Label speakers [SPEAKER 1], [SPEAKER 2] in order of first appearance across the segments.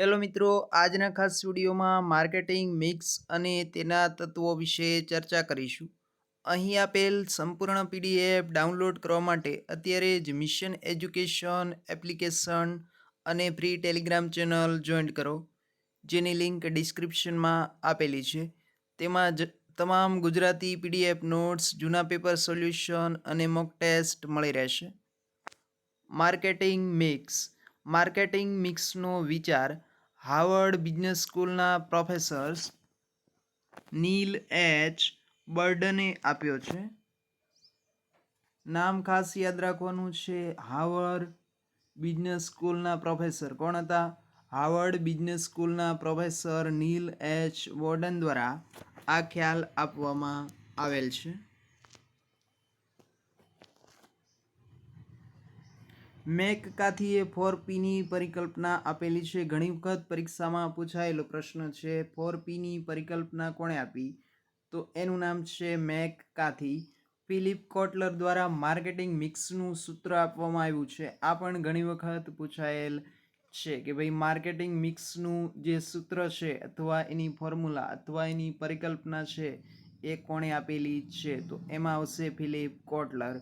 [SPEAKER 1] Hello મિત્રો, આજના ખાસ સ્ટુડિયોમાં માર્કેટિંગ, મિક્સ અને તેના તત્વો વિશે ચર્ચા કરીશું. અહીં આપેલ સંપૂર્ણ પીડીએફ ડાઉનલોડ કરવા માટે અત્યારે જ મિશન એજ્યુકેશન એપ્લિકેશન અને ફ્રી ટેલિગ્રામ ચેનલ જોઈન કરો, જેની લિંક ડિસ્ક્રિપ્શનમાં આપેલી છે. તેમાં જ તમામ ગુજરાતી પીડીએફ નોટ્સ, જૂના પેપર સોલ્યુશન અને મોક ટેસ્ટ મળી રહેશે. Marketing mix. માર્કેટિંગ મિક્સનો વિચાર હાર્વર્ડ બિઝનેસ સ્કૂલના પ્રોફેસર્સ નીલ એચ બર્ડને આપ્યો છે. નામ ખાસ યાદ રાખવાનું છે. હાવર્ડ બિઝનેસ સ્કૂલના પ્રોફેસર કોણ હતા? હાવર્ડ બિઝનેસ સ્કૂલના પ્રોફેસર નીલ એચ વોર્ડન દ્વારા આ ખ્યાલ આપવામાં આવેલ છે. મેક કાથીએ ફોર પીની પરિકલ્પના આપેલી છે. ઘણી વખત પરીક્ષામાં પૂછાયેલો પ્રશ્ન છે, ફોર પીની પરિકલ્પના કોણે આપી? તો એનું નામ છે મેક કાથી ફિલિપ કોટલર દ્વારા માર્કેટિંગ મિક્સનું સૂત્ર આપવામાં આવ્યું છે. આ પણ ઘણી વખત પૂછાયેલ છે કે ભાઈ, માર્કેટિંગ મિક્સનું જે સૂત્ર છે અથવા એની ફોર્મ્યુલા અથવા એની પરિકલ્પના છે એ કોણે આપેલી છે? તો એમાં આવશે ફિલિપ કોટલર.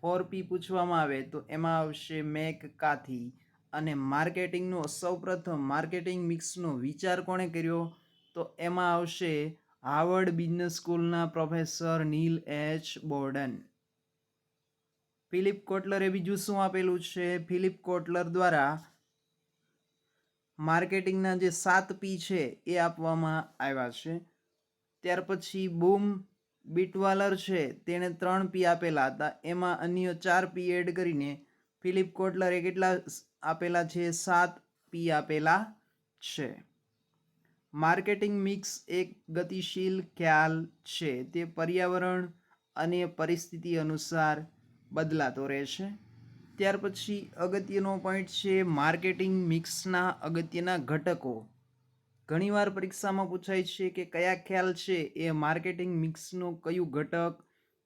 [SPEAKER 1] ફોર પી પૂછવામાં આવે તો એમાં આવશે મેક કાથી. અને માર્કેટિંગનો સૌપ્રથમ માર્કેટિંગ મિક્સનો વિચાર કોણે કર્યો? તો એમાં આવશે હાવર્ડ બિઝનેસ સ્કૂલના professor Neil H Borden. Philip કોટલરે બીજું શું આપેલું છે? ફિલિપ કોટલર દ્વારા માર્કેટિંગના જે સાત પી છે એ આપવામાં આવ્યા છે. ત્યાર પછી બૂમ બીટવાલર છે, તેણે ત્રણ પી આપેલા હતા. એમાં અન્ય ચાર પી એડ કરીને ફિલિપ કોટલરે કેટલા આપેલા છે? સાત પી આપેલા છે. માર્કેટિંગ મિક્સ એક ગતિશીલ ખ્યાલ છે. તે પર્યાવરણ અને પરિસ્થિતિ અનુસાર બદલાતો રહે છે ત્યાર પછી અગત્યનો પોઈન્ટ છે માર્કેટિંગ મિક્સના અગત્યના ઘટકો. ઘણીવાર પરીક્ષામાં પૂછાય છે કે કયા ખ્યાલ છે? એ માર્કેટિંગ મિક્સનું કયું ઘટક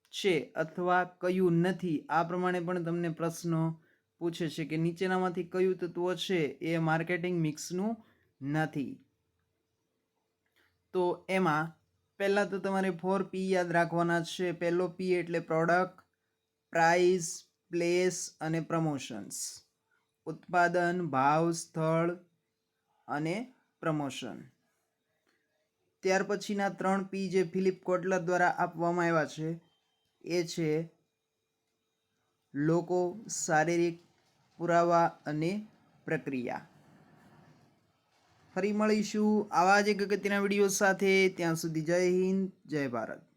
[SPEAKER 1] છે અથવા કયું નથી? આ પ્રમાણે પણ તમને પ્રશ્નો પૂછે છે કે નીચેનામાંથી કયું તત્વ છે એ માર્કેટિંગ મિક્સનું નથી. તો એમાં પહેલાં તો તમારે ફોર પી યાદ રાખવાના છે. પહેલો પી એટલે પ્રોડક્ટ પ્રાઇસ પ્લેસ અને પ્રમોશન્સ ઉત્પાદન, ભાવ, સ્થળ અને પ્રમોશન. ત્યાર પછીના ત્રણ પી જે ફિલિપ કોટલર દ્વારા આપવામાં આવ્યા છે, એ છે લોકો, શારીરિક પુરાવા અને પ્રક્રિયા. ફરી મળીશું આવા જ એક અગત્યના વીડિયો સાથે. ત્યાં સુધી જય હિન્દ, જય ભારત.